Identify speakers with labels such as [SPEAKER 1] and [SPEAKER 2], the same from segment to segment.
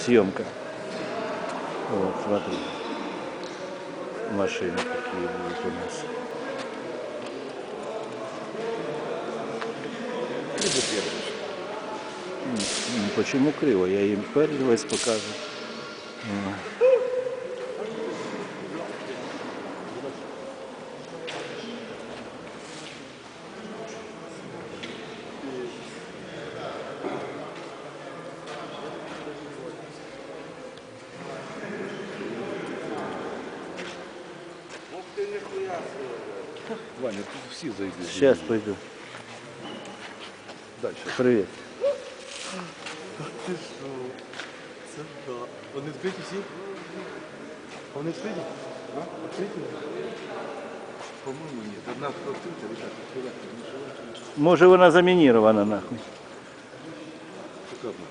[SPEAKER 1] съемка. Вот, смотри. Машины такие будут у нас. Почему криво? Я им передвесь покажу.
[SPEAKER 2] Ваня, тут всі зайдуть.
[SPEAKER 1] Сейчас пойду.
[SPEAKER 2] Далі.
[SPEAKER 1] Привет.
[SPEAKER 3] Ти що? Це да. Вони збиті всі? Вони збиті? А? Відкриті?
[SPEAKER 2] По-моєму, ні. Одна відкрита, ребята, відкривайте.
[SPEAKER 1] Може вона замінірована нахуй.
[SPEAKER 2] Тільки одна.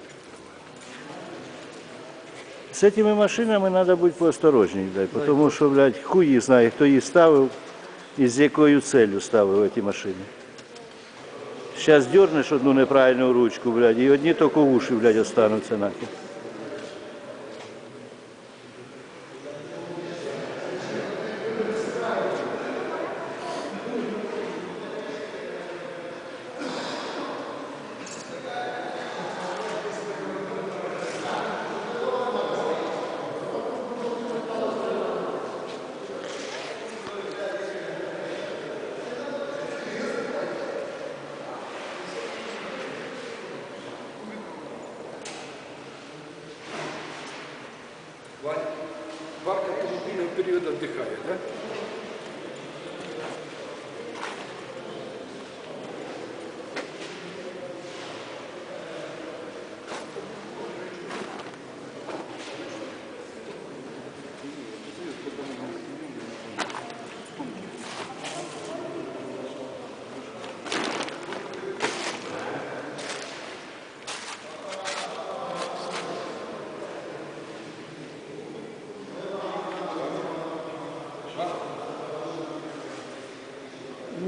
[SPEAKER 1] З цими машинами треба бути поосторожній, блядь, тому що, блядь, хуй їх знає, хто їх ставив і з якою целью ставив ці машини. Зараз дернеш одну неправильну ручку, блядь, і одні тільки уші, блядь, остануться нахер.
[SPEAKER 2] Ваня, Варка автомобільного періоду віддихає, так?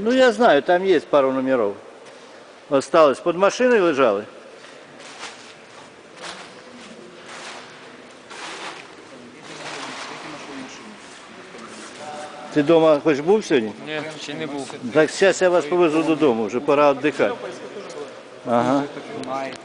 [SPEAKER 1] Ну я знаю, там є пару номерів. Осталось. Під машиною лежали? Ти вдома хоч був сьогодні?
[SPEAKER 4] Ні, ще не був.
[SPEAKER 1] Так зараз я вас повезу додому, вже пора віддихати. Ага.
[SPEAKER 4] Маєте.